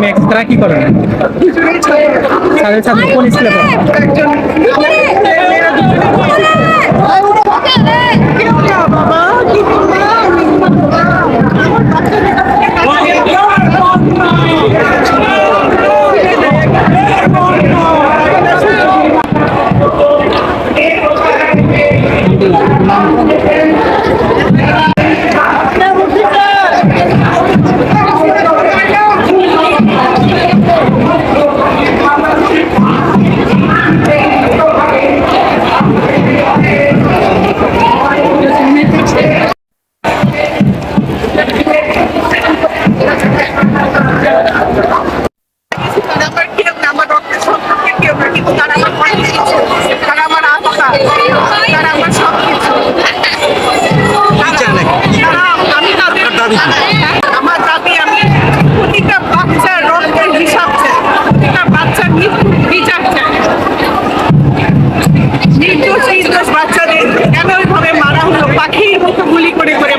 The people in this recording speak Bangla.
ম্যাক্স তারা কি করেন তাদের সাথে কোন বিচার বাচ্চাদের কেন ওইভাবে মারা হলো? পাখির মতো গুলি করে করে